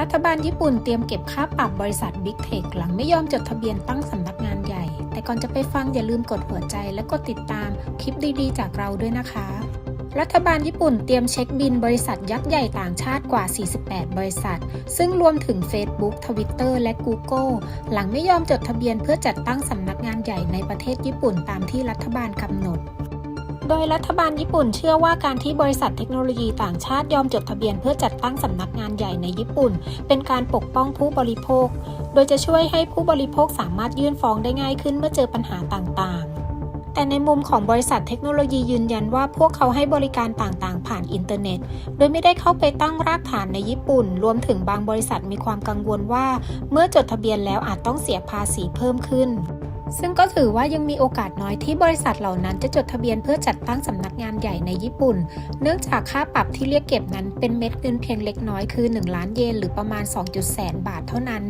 รัฐบาลญี่ปุ่นเตรียมเก็บค่าปรับบริษัท Big Tech หลังไม่ยอมจดทะเบียนตั้งสำนักงานใหญ่ แต่ก่อนจะไปฟังอย่าลืมกดหัวใจและกดติดตามคลิปดีๆ จากเราด้วยนะคะ รัฐบาลญี่ปุ่นเตรียมเช็คบินบริษัทยักษ์ใหญ่ต่างชาติกว่า 48 บริษัท ซึ่งรวมถึง Facebook Twitter และ Google หลังไม่ยอมจดทะเบียนเพื่อจัดตั้งสำนักงานใหญ่ในประเทศญี่ปุ่นตามที่รัฐบาลกำหนด โดยรัฐบาลญี่ปุ่นเชื่อว่าการที่บริษัทเทคโนโลยีต่างชาติยอมจดทะเบียนเพื่อจัดตั้งสำนักงานใหญ่ในญี่ปุ่น เป็นการปกป้องผู้บริโภค โดยจะช่วยให้ผู้บริโภคสามารถยื่นฟ้องได้ง่ายขึ้นเมื่อเจอปัญหาต่างๆ แต่ในมุมของบริษัทเทคโนโลยียืนยันว่าพวกเขาให้บริการต่างๆ ผ่านอินเทอร์เน็ต โดยไม่ได้เข้าไปตั้งรากฐานในญี่ปุ่น รวมถึงบางบริษัทมีความกังวลว่า เมื่อจดทะเบียนแล้วอาจต้องเสียภาษีเพิ่มขึ้น ซึ่งก็ถือว่ายังมีโอกาสน้อยที่บริษัทเหล่านั้นจะจดทะเบียนเพื่อจัดตั้งสำนักงานใหญ่ในญี่ปุ่น เนื่องจากค่าปรับที่เรียกเก็บนั้นเป็นเม็ดเงินเพียงเล็กน้อยคือ 1 ล้านเยนหรือประมาณ 2. แสนบาทเท่านั้น